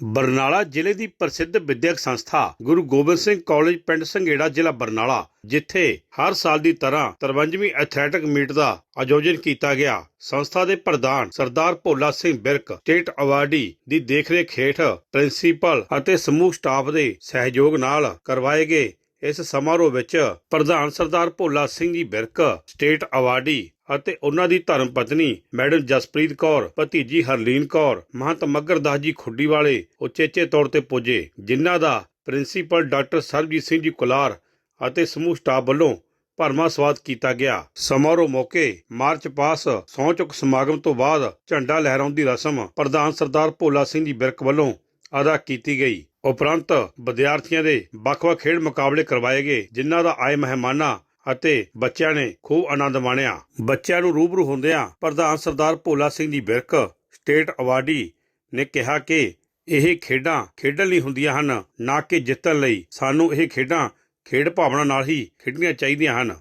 ਬਰਨਾਲਾ ਜ਼ਿਲ੍ਹੇ ਦੀ ਪ੍ਰਸਿੱਧ ਵਿਦਿਅਕ ਸੰਸਥਾ ਗੁਰੂ ਗੋਬਿੰਦ ਸਿੰਘ ਕਾਲਜ ਪਿੰਡ ਸੰਘੇੜਾ ਜ਼ਿਲ੍ਹਾ ਬਰਨਾਲਾ, ਜਿੱਥੇ ਹਰ ਸਾਲ ਦੀ ਤਰ੍ਹਾਂ 53ਵੀਂ ਐਥਲੈਟਿਕ ਮੀਟ ਦਾ ਆਯੋਜਨ ਕੀਤਾ ਗਿਆ। ਸੰਸਥਾ ਦੇ ਪ੍ਰਧਾਨ ਸਰਦਾਰ ਭੋਲਾ ਸਿੰਘ ਬਿਰਕ, ਸਟੇਟ ਅਵਾਰਡੀ ਦੀ ਦੇਖਰੇਖ ਹੇਠ ਪ੍ਰਿੰਸੀਪਲ ਅਤੇ ਸਮੂਹ ਸਟਾਫ ਦੇ ਸਹਿਯੋਗ ਨਾਲ ਕਰਵਾਏ ਗਏ। ਇਸ ਸਮਾਰੋਹ ਵਿੱਚ ਪ੍ਰਧਾਨ ਸਰਦਾਰ ਭੋਲਾ ਸਿੰਘ ਜੀ ਬਿਰਕ, ਸਟੇਟ ਅਵਾਰਡੀ ਅਤੇ ਉਹਨਾਂ ਦੀ ਧਰਮ ਪਤਨੀ, ਮੈਡਮ ਜਸਪ੍ਰੀਤ ਕੌਰ, ਭਤੀਜੀ ਹਰਲੀਨ ਕੌਰ, ਮਹੰਤ ਮੱਗਰਦਾਸ ਜੀ ਖੁੱਡੀ ਵਾਲੇ ਉਚੇਚੇ ਤੌਰ ਤੇ ਪੁੱਜੇ, ਜਿਨ੍ਹਾਂ ਦਾ ਪ੍ਰਿੰਸੀਪਲ ਡਾਕਟਰ ਸਰਬਜੀਤ ਸਿੰਘ ਜੀ ਕੁਲਾਰ ਅਤੇ ਸਮੂਹ ਸਟਾਫ ਵੱਲੋਂ ਭਰਮਾ ਸਵਾਦ ਕੀਤਾ ਗਿਆ। ਸਮਾਰੋਹ ਮੌਕੇ ਮਾਰਚ ਪਾਸ ਸਹੁੰ ਚੁੱਕ ਸਮਾਗਮ ਤੋਂ ਬਾਅਦ ਝੰਡਾ ਲਹਿਰਾਉਣ ਦੀ ਰਸਮ ਪ੍ਰਧਾਨ ਸਰਦਾਰ ਭੋਲਾ ਸਿੰਘ ਜੀ ਬਿਰਕ ਵੱਲੋਂ ਅਦਾ ਕੀਤੀ ਗਈ। ਉਪਰੰਤ ਵਿਦਿਆਰਥੀਆਂ ਦੇ ਵੱਖ-ਵੱਖ ਖੇਡ ਮੁਕਾਬਲੇ ਕਰਵਾਏ ਗਏ, ਜਿਨ੍ਹਾਂ ਦਾ ਆਏ ਮਹਿਮਾਨਾਂ ਅਤੇ ਬੱਚਿਆਂ ਨੇ ਖੂਬ ਆਨੰਦ ਮਾਣਿਆ। ਬੱਚਿਆਂ ਨੂੰ ਰੂਬਰੂ ਹੁੰਦਿਆਂ ਪ੍ਰਧਾਨ ਸਰਦਾਰ ਭੋਲਾ ਸਿੰਘ ਜੀ ਬਿਰਕ ਸਟੇਟ ਅਵਾਰਡੀ ਨੇ ਕਿਹਾ ਕਿ ਇਹ ਖੇਡਾਂ ਖੇਡਣ ਲਈ ਹੁੰਦੀਆਂ ਹਨ, ਨਾ ਕਿ ਜਿੱਤਣ ਲਈ। ਸਾਨੂੰ ਇਹ ਖੇਡਾਂ ਖੇਡ ਭਾਵਨਾ ਨਾਲ ਹੀ ਖੇਡਣੀਆਂ ਚਾਹੀਦੀਆਂ ਹਨ।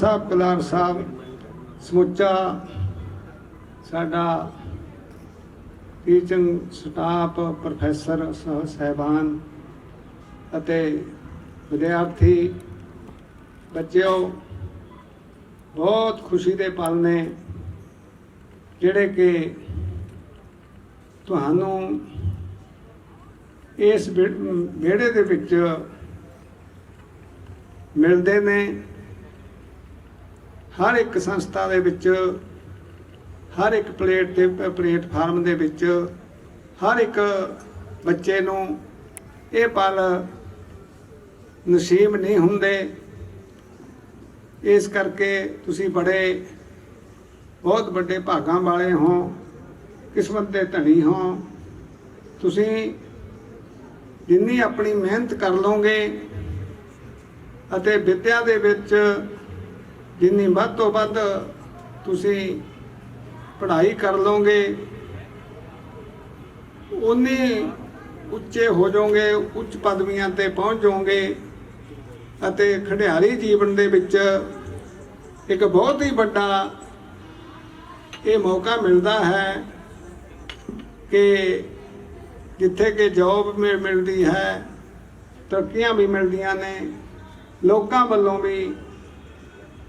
ਸਾਹਿਬ ਕਲਾਰ ਸਾਹਿਬ, ਸਮੁੱਚਾ ਸਾਡਾ ਟੀਚਿੰਗ ਸਟਾਫ ਪ੍ਰੋਫੈਸਰ ਸਹ ਸਹਿਬਾਨ ਅਤੇ ਵਿਦਿਆਰਥੀ, ਬੱਚਿਓ, ਬਹੁਤ ਖੁਸ਼ੀ ਦੇ ਪਲ ਨੇ, ਜਿਹੜੇ ਕਿ ਤੁਹਾਨੂੰ ਇਸ ਵਿ- ਵਿਹੜੇ ਦੇ ਵਿੱਚ ਮਿਲਦੇ ਨੇ। ਹਰ ਇੱਕ ਸੰਸਥਾ ਦੇ ਵਿੱਚ, ਹਰ ਇੱਕ ਪਲੇਟ ਦੇ ਪਲੇਟਫਾਰਮ ਦੇ ਵਿੱਚ, ਹਰ ਇੱਕ ਬੱਚੇ ਨੂੰ ਇਹ ਪਲ ਨਸੀਬ ਨਹੀਂ ਹੁੰਦੇ। ਇਸ ਕਰਕੇ ਤੁਸੀਂ ਬੜੇ, ਬਹੁਤ ਵੱਡੇ ਭਾਗਾਂ ਵਾਲੇ ਹੋ, ਕਿਸਮਤ ਦੇ ਧਨੀ ਹੋ। ਤੁਸੀਂ ਜਿੰਨੀ ਆਪਣੀ ਮਿਹਨਤ ਕਰ ਲਓਗੇ ਅਤੇ ਵਿੱਦਿਆ ਦੇ ਵਿੱਚ ਜਿੰਨੀ ਵੱਧ ਤੋਂ ਵੱਧ ਤੁਸੀਂ ਪੜ੍ਹਾਈ ਕਰ ਲਓਗੇ ਉਨੀ ਉੱਚੇ ਹੋ ਜਾਓਗੇ, ਉੱਚ ਪਦਵੀਆਂ ਤੇ ਪਹੁੰਚ ਜਾਓਗੇ ਅਤੇ ਖਿਡਾਰੀ ਜੀਵਨ ਦੇ ਵਿੱਚ ਇੱਕ ਬਹੁਤ ਹੀ ਵੱਡਾ ਇਹ ਮੌਕਾ ਮਿਲਦਾ ਹੈ ਕਿ ਜਿੱਥੇ ਕਿ ਜੌਬ ਮਿ- ਮਿਲਦੀ ਹੈ, ਤਰੱਕੀਆਂ ਵੀ ਮਿਲਦੀਆਂ ਨੇ, ਲੋਕਾਂ ਵੱਲੋਂ ਵੀ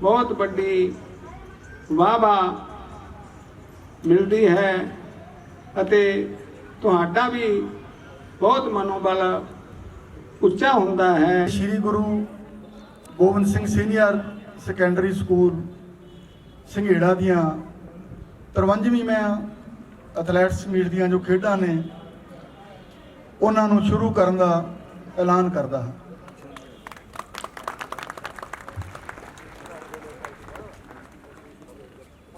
ਬਹੁਤ ਵੱਡੀ ਵਾਹ ਮਿਲਦੀ ਹੈ ਅਤੇ ਤੁਹਾਡਾ ਵੀ ਬਹੁਤ ਮਨੋਬਲ ਉੱਚਾ ਹੁੰਦਾ ਹੈ। Shri Guru Gobind Singh senior secondary school Sanghera ਦੀਆਂ 53ਵੀਂ ਮੈਂ ਐਥਲੈਟਿਕਸ ਮੀਟ ਦੀਆਂ ਜੋ ਖੇਡਾਂ ਨੇ, ਉਹਨਾਂ ਨੂੰ ਸ਼ੁਰੂ ਕਰਨ ਦਾ ਐਲਾਨ ਕਰਦਾ ਹਾਂ।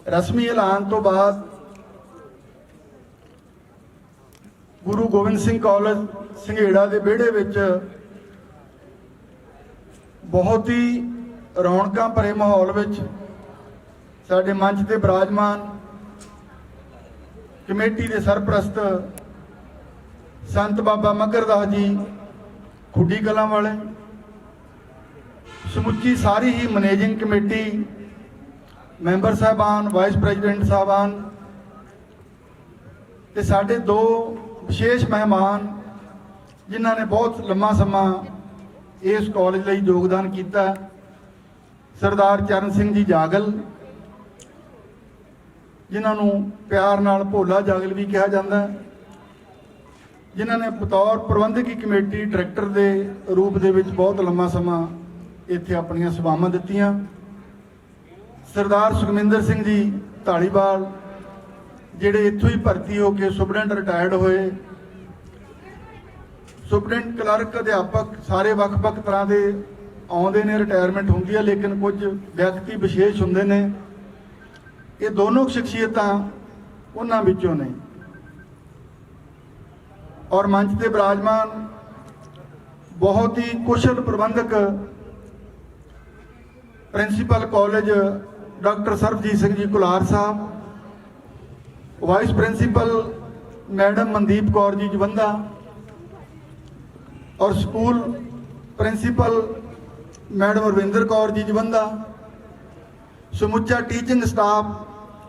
ਰਸਮੀ ਐਲਾਨ ਤੋਂ ਬਾਅਦ ਗੁਰੂ ਗੋਬਿੰਦ ਸਿੰਘ ਕਾਲਜ ਸੰਘੇੜਾ ਦੇ ਵਿਹੜੇ ਵਿੱਚ ਬਹੁਤ ਹੀ ਰੌਣਕਾਂ ਭਰੇ ਮਾਹੌਲ ਵਿੱਚ ਸਾਡੇ ਮੰਚ ਤੇ ਬਿਰਾਜਮਾਨ ਕਮੇਟੀ ਦੇ ਸਰਪ੍ਰਸਤ ਸੰਤ ਬਾਬਾ ਮਗਰਦਾਸ ਜੀ, ਖੁੱਡੀ ਕਲਾਂ ਵਾਲੇ, ਸਮੁੱਚੀ ਸਾਰੀ ਹੀ ਮੈਨੇਜਿੰਗ ਕਮੇਟੀ ਮੈਂਬਰ ਸਾਹਿਬਾਨ, ਵਾਈਸ ਪ੍ਰੈਜ਼ੀਡੈਂਟ ਸਾਹਿਬਾਨ ਤੇ ਸਾਡੇ ਦੋ ਵਿਸ਼ੇਸ਼ ਮਹਿਮਾਨ ਜਿਨ੍ਹਾਂ ਨੇ ਬਹੁਤ ਲੰਮਾ ਸਮਾਂ ਇਸ ਕਾਲਜ ਲਈ ਯੋਗਦਾਨ ਕੀਤਾ, ਸਰਦਾਰ ਚਰਨ ਸਿੰਘ ਜੀ ਜਾਗਲ, ਜਿਨ੍ਹਾਂ ਨੂੰ ਪਿਆਰ ਨਾਲ ਭੋਲਾ ਜਾਗਲ ਵੀ ਕਿਹਾ ਜਾਂਦਾ ਜਿਨ੍ਹਾਂ ਨੇ ਬਤੌਰ ਪ੍ਰਬੰਧਕੀ ਕਮੇਟੀ ਡਾਇਰੈਕਟਰ ਦੇ ਰੂਪ ਦੇ ਵਿੱਚ ਬਹੁਤ ਲੰਮਾ ਸਮਾਂ ਇੱਥੇ ਆਪਣੀਆਂ ਸੇਵਾਵਾਂ ਦਿੱਤੀਆਂ। ਸਰਦਾਰ ਸੁਖਮਿੰਦਰ ਸਿੰਘ ਜੀ ਢਾਲੀਵਾਲ ਜਿਹੜੇ ਇੱਥੋਂ ਹੀ ਭਰਤੀ ਹੋ ਕੇ ਸੁਪਰਡੈਂਟ ਰਿਟਾਇਰਡ ਹੋਏ। ਸੁਪਰਡੈਂਟ ਕਲਰਕ, ਅਧਿਆਪਕ ਸਾਰੇ ਵੱਖ-ਵੱਖ ਤਰ੍ਹਾਂ ਦੇ ਆਉਂਦੇ ਨੇ, ਰਿਟਾਇਰਮੈਂਟ ਹੁੰਦੀ ਹੈ, ਲੇਕਿਨ ਕੁਝ ਵਿਅਕਤੀ ਵਿਸ਼ੇਸ਼ ਹੁੰਦੇ ਨੇ। ਇਹ ਦੋਨੋਂ ਸ਼ਖਸੀਅਤਾਂ ਉਹਨਾਂ ਵਿੱਚੋਂ ਨੇ। ਔਰ ਮੰਚ ਤੇ ਬਿਰਾਜਮਾਨ ਬਹੁਤ ਹੀ ਕੁਸ਼ਲ ਪ੍ਰਬੰਧਕ principal college doctor Sarabjit Singh ji Kular ਸਾਹਿਬ, vice principal madam Mandeep Kaur ji Jawanda ਔਰ school principal madam Ravinder Kaur ji Jawanda, ਸਮੁੱਚਾ teaching staff,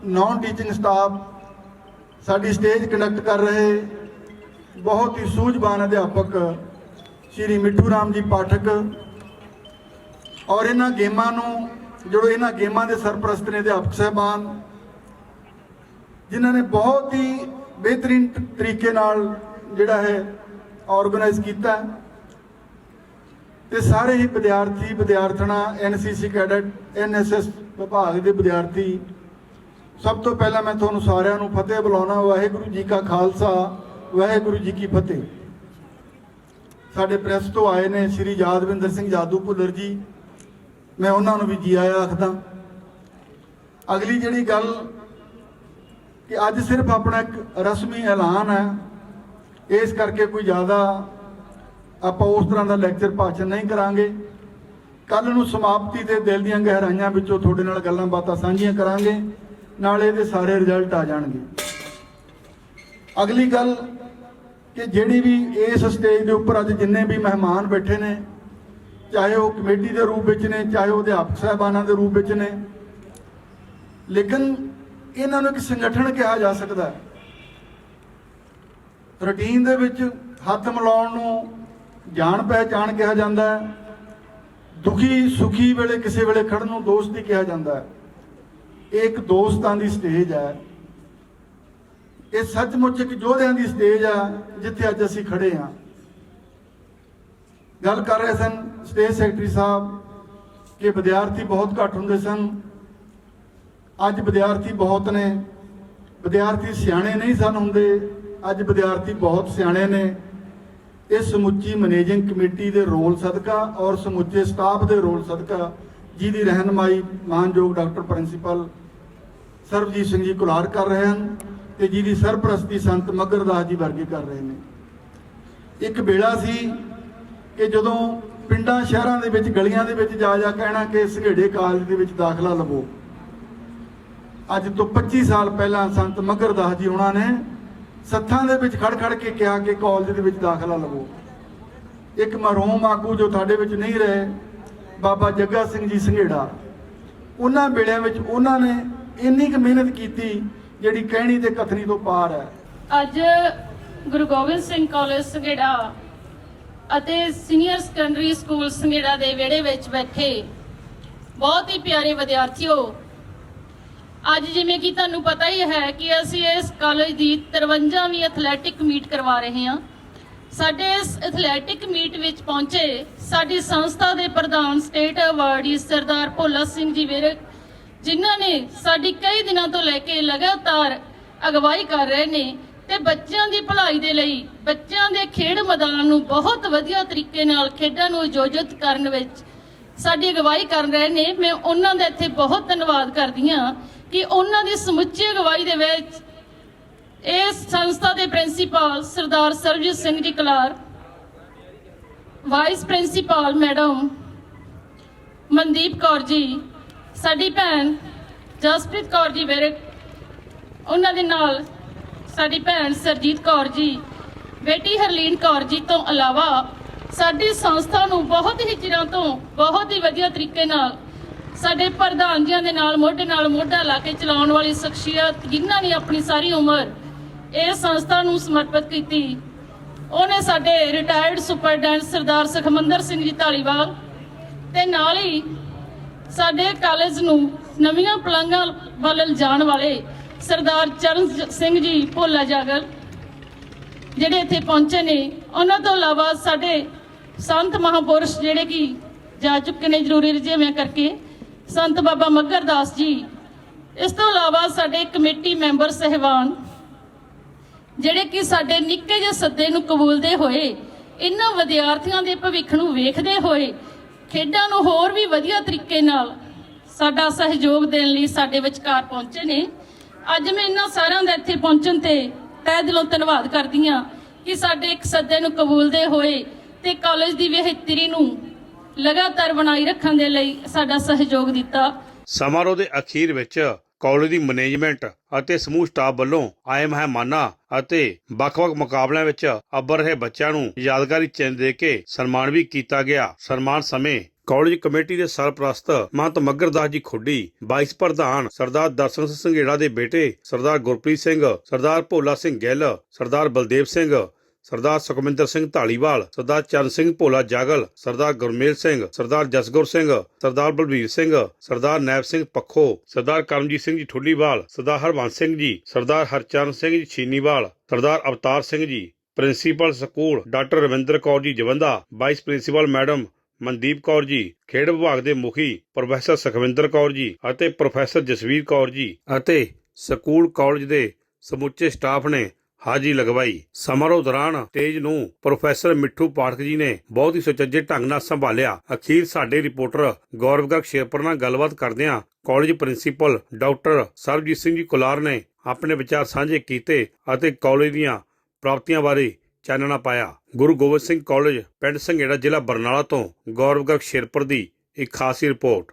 non teaching staff ਸਾਡੀ ਸਟੇਜ ਕੰਡਕਟ ਕਰ ਰਹੇ ਬਹੁਤ ਹੀ ਸੂਝਵਾਨ ਅਧਿਆਪਕ ਸ਼੍ਰੀ ਮਿੱਠੂ ਰਾਮ ਜੀ ਪਾਠਕ ਔਰ ਇਹਨਾਂ ਗੇਮਾਂ ਨੂੰ ਜਿਹੜੋ ਇਹਨਾਂ ਗੇਮਾਂ ਦੇ ਸਰਪ੍ਰਸਤ ਨੇ ਅਧਿਆਪਕ ਸਹਿਬਾਨ, ਜਿਨ੍ਹਾਂ ਨੇ ਬਹੁਤ ਹੀ ਬਿਹਤਰੀਨ ਤਰੀਕੇ ਨਾਲ ਜਿਹੜਾ ਹੈ ਆਰਗੇਨਾਈਜ਼ ਕੀਤਾ ਹੈ। ਤੇ ਸਾਰੇ ਹੀ ਵਿਦਿਆਰਥੀ, ਵਿਦਿਆਰਥਣਾ ਐਨਸੀਸੀ ਕੈਡਟ ਐਨਐਸਐਸ ਵਿਭਾਗ ਦੇ ਵਿਦਿਆਰਥੀ, ਸਭ ਤੋਂ ਪਹਿਲਾਂ ਮੈਂ ਤੁਹਾਨੂੰ ਸਾਰਿਆਂ ਨੂੰ ਫਤਿਹ ਬੁਲਾਉਣਾ, ਵਾਹਿਗੁਰੂ ਜੀ ਕਾ ਖਾਲਸਾ, ਵਾਹਿਗੁਰੂ ਜੀ ਕੀ ਫਤਿਹ ਸਾਡੇ ਪ੍ਰੈਸ ਤੋਂ ਆਏ ਨੇ ਸ਼੍ਰੀ ਯਾਦਵਿੰਦਰ ਸਿੰਘ ਜਾਦੂ ਭੁੱਲਰ ਜੀ ਮੈਂ ਉਹਨਾਂ ਨੂੰ ਵੀ ਜੀ ਆਇਆ ਆਖਦਾ। ਅਗਲੀ ਜਿਹੜੀ ਗੱਲ ਕਿ ਅੱਜ ਸਿਰਫ ਆਪਣਾ ਇੱਕ ਰਸਮੀ ਐਲਾਨ ਹੈ, ਇਸ ਕਰਕੇ ਕੋਈ ਜ਼ਿਆਦਾ ਆਪਾਂ ਉਸ ਤਰ੍ਹਾਂ ਦਾ ਲੈਕਚਰ ਭਾਸ਼ਣ ਨਹੀਂ ਕਰਾਂਗੇ। ਕੱਲ ਨੂੰ ਸਮਾਪਤੀ ਤੇ ਦਿਲ ਦੀਆਂ ਗਹਿਰਾਈਆਂ ਵਿੱਚੋਂ ਤੁਹਾਡੇ ਨਾਲ ਗੱਲਾਂ ਬਾਤਾਂ ਸਾਂਝੀਆਂ ਕਰਾਂਗੇ, ਨਾਲੇ ਇਹਦੇ ਸਾਰੇ ਰਿਜ਼ਲਟ ਆ ਜਾਣਗੇ। ਅਗਲੀ ਗੱਲ ਕਿ ਜਿਹੜੀ ਵੀ ਇਸ ਸਟੇਜ ਦੇ ਉੱਪਰ ਅੱਜ ਜਿੰਨੇ ਵੀ ਮਹਿਮਾਨ ਬੈਠੇ ਨੇ ਚਾਹੇ ਉਹ ਕਮੇਟੀ ਦੇ ਰੂਪ ਵਿੱਚ ਨੇ, ਚਾਹੇ ਉਹ ਅਧਿਆਪਕ ਸਾਹਿਬਾਨਾਂ ਦੇ ਰੂਪ ਵਿੱਚ ਨੇ। ਲੇਕਿਨ ਇਹਨਾਂ ਨੂੰ ਇੱਕ ਸੰਗਠਨ ਕਿਹਾ ਜਾ ਸਕਦਾ ਹੈ। ਰੂਟੀਨ ਦੇ ਵਿੱਚ ਹੱਥ ਮਿਲਾਉਣ ਨੂੰ ਜਾਣ ਪਹਿਚਾਣ ਕਿਹਾ ਜਾਂਦਾ ਹੈ। ਦੁਖੀ ਸੁਖੀ ਵੇਲੇ ਕਿਸੇ ਵੇਲੇ ਖੜਨ ਨੂੰ ਦੋਸਤੀ ਕਿਹਾ ਜਾਂਦਾ ਹੈ। ਇਹ ਇੱਕ ਦੋਸਤਾਂ ਦੀ ਸਟੇਜ ਹੈ। ਇਹ ਸੱਚਮੁੱਚ ਇੱਕ ਯੋਧਿਆਂ ਦੀ ਸਟੇਜ ਆ ਜਿੱਥੇ ਅੱਜ ਅਸੀਂ ਖੜੇ ਹਾਂ। ਗੱਲ ਕਰ ਰਹੇ ਸਨ ਸਟੇਟ ਸੈਕਟਰੀ ਸਾਹਿਬ, ਕਿ ਵਿਦਿਆਰਥੀ ਬਹੁਤ ਘੱਟ ਹੁੰਦੇ ਸਨ। ਅੱਜ ਵਿਦਿਆਰਥੀ ਬਹੁਤ ਨੇ। ਵਿਦਿਆਰਥੀ ਸਿਆਣੇ ਨਹੀਂ ਸਨ ਹੁੰਦੇ। ਅੱਜ ਵਿਦਿਆਰਥੀ ਬਹੁਤ ਸਿਆਣੇ ਨੇ। ਇਹ ਸਮੁੱਚੀ ਮੈਨੇਜਿੰਗ ਕਮੇਟੀ ਦੇ ਰੋਲ ਸਦਕਾ ਔਰ ਸਮੁੱਚੇ ਸਟਾਫ ਦੇ ਰੋਲ ਸਦਕਾ ਜਿਹਦੀ ਰਹਿਨਮਾਈ ਮਾਨਯੋਗ ਡਾਕਟਰ ਪ੍ਰਿੰਸੀਪਲ ਸਰਬਜੀਤ ਸਿੰਘ ਜੀ ਕੁਲਾਰ ਕਰ ਰਹੇ ਹਨ ਤੇ ਜਿਹਦੀ ਸਰਪ੍ਰਸਤੀ ਸੰਤ ਮਗਰਦਾਸ ਜੀ ਵਰਗੇ ਕਰ ਰਹੇ ਨੇ। ਇੱਕ ਵੇਲਾ ਸੀ ਕਿ ਜਦੋਂ ਪਿੰਡਾਂ, ਸ਼ਹਿਰਾਂ ਦੇ ਵਿੱਚ, ਗਲੀਆਂ ਦੇ ਵਿੱਚ ਜਾ ਜਾ ਕਹਿਣਾ ਕਿ ਸੰਘੇੜੇ ਕਾਲਜ ਦੇ ਵਿੱਚ ਦਾਖਲਾ ਲਵੋ। ਅੱਜ ਤੋਂ 25 ਸਾਲ ਪਹਿਲਾਂ ਸੰਤ ਮਗਰਦਾਸ ਜੀ ਉਹਨਾਂ ਨੇ ਸੱਥਾਂ ਦੇ ਵਿੱਚ ਖੜ ਖੜ ਕੇ ਕਿਹਾ ਕਿ ਕਾਲਜ ਦੇ ਵਿੱਚ ਦਾਖਲਾ ਲਵੋ। ਇੱਕ ਮਰਹੂਮ ਆਗੂ ਜੋ ਸਾਡੇ ਵਿੱਚ ਨਹੀਂ ਰਹੇ, ਬਾਬਾ ਜੱਗਾ ਸਿੰਘ ਜੀ ਸੰਘੇੜਾ। ਉਹਨਾਂ ਵੇਲਿਆਂ ਵਿੱਚ ਉਹਨਾਂ ਨੇ ਇੰਨੀ ਕੁ ਮਿਹਨਤ ਕੀਤੀ ਜਿਹੜੀ ਕਹਿਣੀ ਤੇ ਕਥਨੀ ਤੋਂ ਪਾਰ ਹੈ। ਅੱਜ ਗੁਰੂ ਗੋਬਿੰਦ ਸਿੰਘ ਕਾਲਜ ਸੰਘੇੜਾ ਅਤੇ ਸੀਨੀਅਰ ਸੈਕੰਡਰੀ ਸਕੂਲ ਸੰਘੇੜਾ ਦੇ ਵਿਹੜੇ ਵਿੱਚ ਬੈਠੇ ਬਹੁਤ ਹੀ ਪਿਆਰੇ ਵਿਦਿਆਰਥੀਓ, ਅੱਜ ਜਿਵੇਂ ਕਿ ਤੁਹਾਨੂੰ ਪਤਾ ਹੀ ਹੈ ਕਿ ਅਸੀਂ ਇਸ ਕਾਲਜ ਦੀ 53ਵੀਂ ਐਥਲੈਟਿਕ ਮੀਟ ਕਰਵਾ ਰਹੇ ਹਾਂ। ਸਾਡੇ ਇਸ ਐਥਲੈਟਿਕ ਮੀਟ ਵਿੱਚ ਪਹੁੰਚੇ ਸਾਡੀ ਸੰਸਥਾ ਦੇ ਪ੍ਰਧਾਨ ਸਟੇਟ ਅਵਾਰਡੀ ਸਰਦਾਰ ਭੋਲਾ ਸਿੰਘ ਜੀ ਵਿਰਕ ਜਿਨ੍ਹਾਂ ਨੇ ਸਾਡੀ ਕਈ ਦਿਨਾਂ ਤੋਂ ਲੈ ਕੇ ਲਗਾਤਾਰ ਅਗਵਾਈ ਕਰ ਰਹੇ ਨੇ। ਤੇ ਬੱਚਿਆਂ ਦੀ ਭਲਾਈ ਦੇ ਲਈ ਬੱਚਿਆਂ ਦੇ ਖੇਡ ਮੈਦਾਨ ਨੂੰ ਬਹੁਤ ਵਧੀਆ ਤਰੀਕੇ ਨਾਲ ਖੇਡਾਂ ਨੂੰ ਆਯੋਜਿਤ ਕਰਨ ਵਿੱਚ ਸਾਡੀ ਅਗਵਾਈ ਕਰ ਰਹੇ ਨੇ। ਮੈਂ ਉਹਨਾਂ ਦਾ ਇੱਥੇ ਬਹੁਤ ਧੰਨਵਾਦ ਕਰਦੀ ਹਾਂ ਕਿ ਉਹਨਾਂ ਦੀ ਸਮੁੱਚੀ ਅਗਵਾਈ ਦੇ ਵਿੱਚ ਇਸ ਸੰਸਥਾ ਦੇ principal Sardar Sarabjit Singh ji Kalar, vice principal madam Mandeep Kaur ji, ਸਾਡੀ ਭੈਣ ਜਸਪ੍ਰੀਤ ਕੌਰ ਜੀ ਵਿਰਕ ਉਹਨਾਂ ਦੇ ਨਾਲ ਸਾਡੀ ਭੈਣ ਸਰਜੀਤ ਕੌਰ ਜੀ, ਬੇਟੀ ਹਰਲੀਨ ਕੌਰ ਜੀ ਤੋਂ ਇਲਾਵਾ ਸਾਡੀ ਸੰਸਥਾ ਨੂੰ ਬਹੁਤ ਹੀ ਚਿਰਾਂ ਤੋਂ ਬਹੁਤ ਹੀ ਵਧੀਆ ਤਰੀਕੇ ਨਾਲ ਸਾਡੇ ਪ੍ਰਧਾਨ ਜੀਆਂ ਦੇ ਨਾਲ ਮੋਢੇ ਨਾਲ ਮੋਢਾ ਲਾ ਕੇ ਚਲਾਉਣ ਵਾਲੀ ਸ਼ਖਸੀਅਤ ਜਿਨ੍ਹਾਂ ਨੇ ਆਪਣੀ ਸਾਰੀ ਉਮਰ ਇਸ ਸੰਸਥਾ ਨੂੰ ਸਮਰਪਿਤ ਕੀਤੀ, ਉਹਨੇ ਸਾਡੇ ਰਿਟਾਇਰਡ ਸੁਪਰਡੈਂਟ ਸਰਦਾਰ ਸੁਖਮੰਦਰ ਸਿੰਘ ਜੀ ਢਾਲੀਵਾਲ ਤੇ ਨਾਲ ਹੀ ਸਾਡੇ ਕਾਲਜ ਨੂੰ ਨਵੀਆਂ ਪਲੰਘਾਂ ਵੱਲ ਲਿਜਾਣ ਵਾਲੇ ਸਰਦਾਰ ਚਰਨ ਸਿੰਘ ਜੀ ਭੋਲਾ ਜਾਗਲ ਜਿਹੜੇ ਇੱਥੇ ਪਹੁੰਚੇ ਨੇ, ਉਹਨਾਂ ਤੋਂ ਇਲਾਵਾ ਸਾਡੇ ਸੰਤ ਮਹਾਪੁਰਸ਼ ਜਿਹੜੇ ਕਿ ਜਾ ਚੁੱਕੇ ਨੇ ਜ਼ਰੂਰੀ ਰਜੇਵੇਂ ਕਰਕੇ, ਸੰਤ ਬਾਬਾ ਮੱਗਰਦਾਸ ਜੀ, ਇਸ ਤੋਂ ਇਲਾਵਾ ਸਾਡੇ ਕਮੇਟੀ ਮੈਂਬਰ ਸਹਿਬਾਨ, ਜਿਹੜੇ ਕਿ ਸਾਡੇ ਨਿੱਕੇ ਜਿਹੇ ਸੱਦੇ ਨੂੰ ਕਬੂਲਦੇ ਹੋਏ, ਇਹਨਾਂ ਵਿਦਿਆਰਥੀਆਂ ਦੇ ਭਵਿੱਖ ਨੂੰ ਵੇਖਦੇ ਹੋਏ, ਖੇਡਾਂ ਨੂੰ ਹੋਰ ਵੀ ਵਧੀਆ ਤਰੀਕੇ ਨਾਲ ਸਾਡਾ ਸਹਿਯੋਗ ਦੇਣ ਲਈ ਸਾਡੇ ਵਿਚਕਾਰ ਪਹੁੰਚੇ ਨੇ। ਅੱਜ ਮੈਂ ਇਹਨਾਂ ਸਾਰਿਆਂ ਦਾ ਇੱਥੇ ਪਹੁੰਚਣ ਤੇ ਤਹਿ ਦਿਲੋਂ ਧੰਨਵਾਦ ਕਰਦੀ ਹਾਂ ਕਿ ਸਾਡੇ ਇੱਕ ਸੱਦੇ ਨੂੰ ਕਬੂਲਦੇ ਹੋਏ ਤੇ ਕਾਲਜ ਦੀ ਬਿਹਤਰੀ ਨੂੰ ਲਗਾਤਾਰ ਬਣਾਈ ਰੱਖਣ ਦੇ ਲਈ ਸਾਡਾ ਸਹਿਯੋਗ ਦਿੱਤਾ। ਸਮਾਰੋਹ ਦੇ ਅਖੀਰ ਵਿੱਚ ਕਾਲਜ ਦੀ ਮੈਨੇਜਮੈਂਟ ਅਤੇ ਸਮੂਹ ਸਟਾਫ ਵੱਲੋਂ ਆਏ ਮਹਿਮਾਨਾਂ ਅਤੇ ਵੱਖ-ਵੱਖ ਮੁਕਾਬਲਿਆਂ ਵਿੱਚ ਅੱਵਲ ਰਹੇ ਬੱਚਿਆਂ ਨੂੰ ਯਾਦਗਾਰੀ ਚਿੰਨ੍ਹ ਦੇ ਕੇ ਸਨਮਾਨ ਵੀ ਕੀਤਾ ਗਿਆ। ਸਨਮਾਨ ਸਮੇਂ ਕਾਲਜ ਕਮੇਟੀ ਦੇ ਸਰਪ੍ਰਸਤ ਮਹੰਤ ਮੱਗਰਦਾਸ ਜੀ ਖੁੱਡੀ, ਵਾਈਸ ਪ੍ਰਧਾਨ ਸਰਦਾਰ ਦਰਸ਼ਨ ਸਿੰਘ ਸੰਘੇੜਾ ਦੇ ਬੇਟੇ ਸਰਦਾਰ ਗੁਰਪ੍ਰੀਤ ਸਿੰਘ, ਸਰਦਾਰ ਭੋਲਾ ਸਿੰਘ ਗਿੱਲ, ਸਰਦਾਰ ਬਲਦੇਵ ਸਿੰਘ, ਸਰਦਾਰ ਸੁਖਮਿੰਦਰ ਸਿੰਘ ਢਾਲੀਵਾਲ ਸਰਦਾਰ ਚਰਨ ਸਿੰਘ ਭੋਲਾ ਜਾਗਲ, ਸਰਦਾਰ ਗੁਰਮੇਲ ਸਿੰਘ, ਸਰਦਾਰ ਜਸਗੁਰ ਸਿੰਘ, ਸਰਦਾਰ ਬਲਬੀਰ ਸਿੰਘ, ਸਰਦਾਰ ਨੈਬ ਸਿੰਘ ਪੱਖੋ, ਸਰਦਾਰ ਕਰਮਜੀਤ ਸਿੰਘ ਜੀ ਠੁੱਲੀਵਾਲ, ਸਰਦਾਰ ਹਰਵੰਸ ਸਿੰਘ ਜੀ, ਸਰਦਾਰ Harcharan Singh ji Chhiniwal, Sardar Avtar Singh ji, principal school doctor Ravinder Kaur ji Jawanda, vice principal madam Mandeep Kaur ji, ਖੇਡ ਵਿਭਾਗ ਦੇ ਮੁਖੀ ਪ੍ਰੋਫੈਸਰ ਸੁਖਵਿੰਦਰ ਕੌਰ ਜੀ ਅਤੇ ਪ੍ਰੋਫੈਸਰ ਜਸਵੀਰ ਕੌਰ ਜੀ ਅਤੇ ਸਕੂਲ ਕਾਲਜ ਦੇ ਸਮੁੱਚੇ ਸਟਾਫ ਨੇ ਹਾਜ਼ਰੀ ਲਗਵਾਈ। ਸਮਾਰੋਹ ਦੌਰਾਨ ਸਟੇਜ ਨੂੰ ਪ੍ਰੋਫੈਸਰ ਮਿੱਠੂ ਪਾਠਕ ਜੀ ਨੇ ਬਹੁਤ ਹੀ ਸੁਚੱਜੇ ਢੰਗ ਨਾਲ ਸੰਭਾਲਿਆ। ਅਖੀਰ ਸਾਡੇ ਰਿਪੋਰਟਰ ਗੌਰਵ ਗਰਗ ਸ਼ੇਰਪੁਰ ਨਾਲ ਗੱਲਬਾਤ ਕਰਦਿਆਂ college principal doctor Sarabjit Singh ji Kular ਨੇ ਆਪਣੇ ਵਿਚਾਰ ਸਾਂਝੇ ਕੀਤੇ ਅਤੇ ਕਾਲਜ ਦੀਆਂ ਪ੍ਰਾਪਤੀਆਂ ਬਾਰੇ ਚਾਨਣਾ ਪਾਇਆ। ਗੁਰੂ ਗੋਬਿੰਦ ਸਿੰਘ ਕਾਲਜ, ਪਿੰਡ ਸੰਘੇੜਾ ਜ਼ਿਲ੍ਹਾ ਬਰਨਾਲਾ ਤੋਂ ਗੌਰਵ ਗਰਗ ਸ਼ੇਰਪੁਰ ਦੀ ਇੱਕ ਖਾਸੀ ਰਿਪੋਰਟ।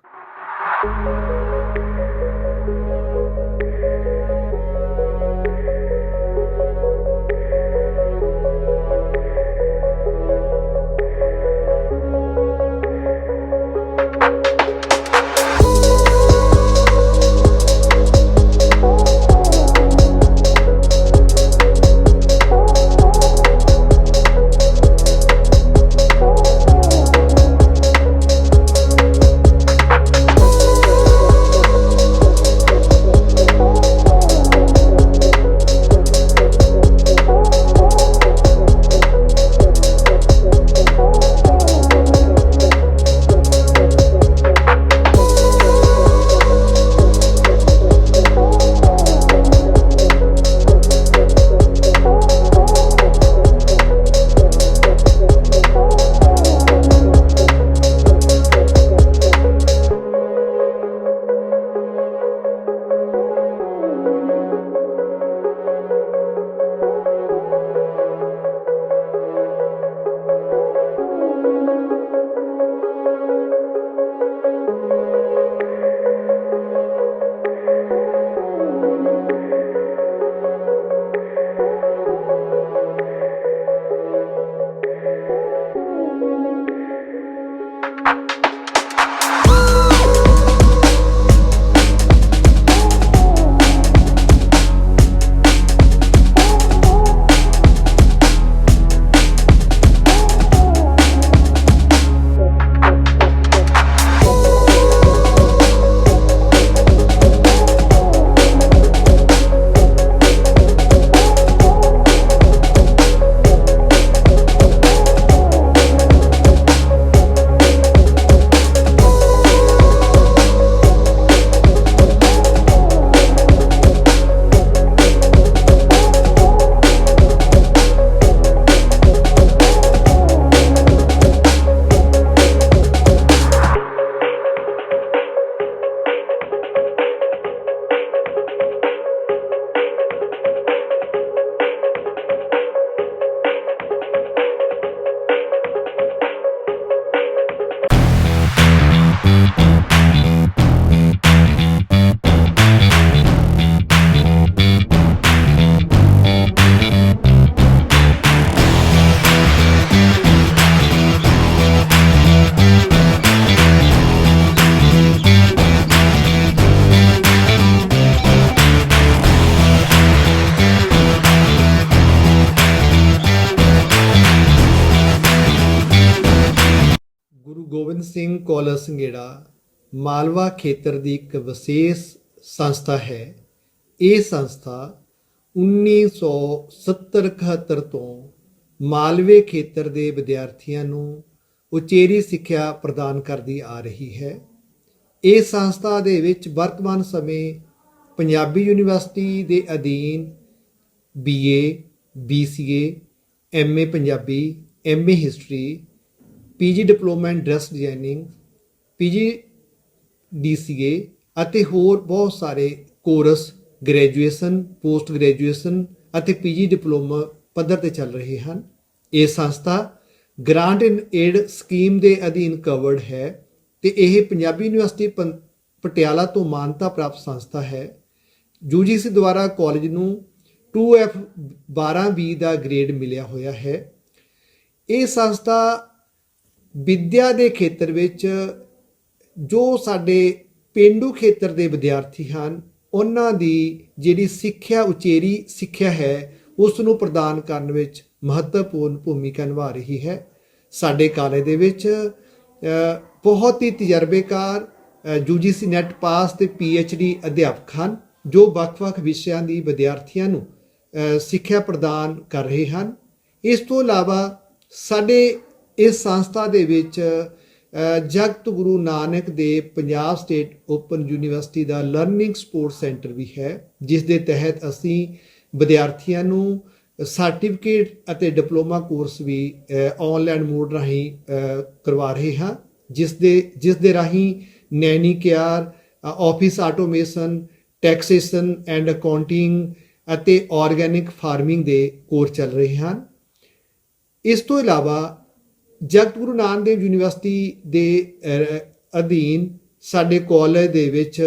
ਗੋਬਿੰਦ ਸਿੰਘ ਕਾਲਜ ਸੰਘੇੜਾ ਮਾਲਵਾ ਖੇਤਰ ਦੀ ਇੱਕ ਵਿਸ਼ੇਸ਼ ਸੰਸਥਾ ਹੈ। ਇਹ ਸੰਸਥਾ 1970-71 ਤੋਂ ਮਾਲਵੇ ਖੇਤਰ ਦੇ ਵਿਦਿਆਰਥੀਆਂ ਨੂੰ ਉਚੇਰੀ ਸਿੱਖਿਆ ਪ੍ਰਦਾਨ ਕਰਦੀ ਆ ਰਹੀ ਹੈ। ਇਹ ਸੰਸਥਾ ਦੇ ਵਿੱਚ ਵਰਤਮਾਨ ਸਮੇਂ ਪੰਜਾਬੀ ਯੂਨੀਵਰਸਿਟੀ ਦੇ ਅਧੀਨ BA BCA MA Punjabi MA history PG diploma in dress designing, PG DCA ਅਤੇ ਹੋਰ ਬਹੁਤ ਸਾਰੇ ਕੋਰਸ ਗ੍ਰੈਜੂਏਸ਼ਨ, ਪੋਸਟ ਗ੍ਰੈਜੂਏਸ਼ਨ ਅਤੇ ਪੀਜੀ ਡਿਪਲੋਮਾ ਪੱਧਰ ਤੇ ਚੱਲ ਰਹੇ ਹਨ। ਇਹ ਸੰਸਥਾ ਗ੍ਰਾਂਟ ਇਨ ਏਡ ਸਕੀਮ ਦੇ ਅਧੀਨ ਕਵਰਡ ਹੈ ਤੇ ਇਹ ਪੰਜਾਬੀ ਯੂਨੀਵਰਸਿਟੀ ਪੰ- ਪਟਿਆਲਾ ਤੋਂ ਮਾਨਤਾ ਪ੍ਰਾਪਤ ਸੰਸਥਾ ਹੈ। ਯੂਜੀਸੀ ਦੁਆਰਾ ਕਾਲਜ ਨੂੰ 2F 12B ਦਾ ਗ੍ਰੇਡ ਮਿਲਿਆ ਹੋਇਆ ਹੈ। ਇਹ ਸੰਸਥਾ ਵਿੱਦਿਆ ਦੇ ਖੇਤਰ ਵਿੱਚ ਜੋ ਸਾਡੇ ਪੇਂਡੂ ਖੇਤਰ ਦੇ ਵਿਦਿਆਰਥੀ ਹਨ, ਉਹਨਾਂ ਦੀ ਜਿਹੜੀ ਸਿੱਖਿਆ ਉਚੇਰੀ ਸਿੱਖਿਆ ਹੈ ਉਸ ਨੂੰ ਪ੍ਰਦਾਨ ਕਰਨ ਵਿੱਚ ਮਹੱਤਵਪੂਰਨ ਭੂਮਿਕਾ ਨਿਭਾ ਰਹੀ ਹੈ। ਸਾਡੇ ਕਾਲਜ ਦੇ ਵਿੱਚ ਬਹੁਤ ਹੀ ਤਜਰਬੇਕਾਰ ਯੂਜੀਸੀ ਨੈਟ ਪਾਸ ਤੇ ਡੀ ਅਧਿਆਪਕ ਹਨ, ਜੋ ਵੱਖ-ਵੱਖ ਵਿਸ਼ਿਆਂ ਦੀ ਵਿਦਿਆਰਥੀਆਂ ਨੂੰ ਸਿੱਖਿਆ ਪ੍ਰਦਾਨ ਕਰ ਰਹੇ ਹਨ। ਇਸ ਤੋਂ ਇਲਾਵਾ ਸਾਡੇ ਇਸ ਸੰਸਥਾ ਦੇ ਵਿੱਚ ਜਗਤ ਗੁਰੂ ਨਾਨਕ ਦੇ ਪੰਜਾਬ ਸਟੇਟ ਓਪਨ ਯੂਨੀਵਰਸਿਟੀ ਦਾ ਲਰਨਿੰਗ ਸਪੋਰਟ ਸੈਂਟਰ ਵੀ ਹੈ, ਜਿਸ ਦੇ ਤਹਿਤ ਅਸੀਂ ਵਿਦਿਆਰਥੀਆਂ ਨੂੰ ਸਰਟੀਫਿਕੇਟ ਅਤੇ ਡਿਪਲੋਮਾ ਕੋਰਸ ਵੀ ਆਨਲਾਈਨ ਮੋਡ ਰਾਹੀਂ ਕਰਵਾ ਰਹੇ ਹਾਂ, ਜਿਸ ਦੇ ਜਿਸ ਦੇ ਰਾਹੀਂ nanny care office automation, taxation and accounting ਅਤੇ ਆਰਗੈਨਿਕ ਫਾਰਮਿੰਗ ਦੇ ਕੋਰਸ ਚੱਲ ਰਹੇ ਹਨ। ਇਸ ਤੋਂ ਇਲਾਵਾ ਜਗਤ ਗੁਰੂ ਨਾਨਕ ਦੇਵ ਯੂਨੀਵਰਸਿਟੀ ਦੇ ਅਧੀਨ ਸਾਡੇ ਕਾਲਜ ਦੇ ਵਿੱਚ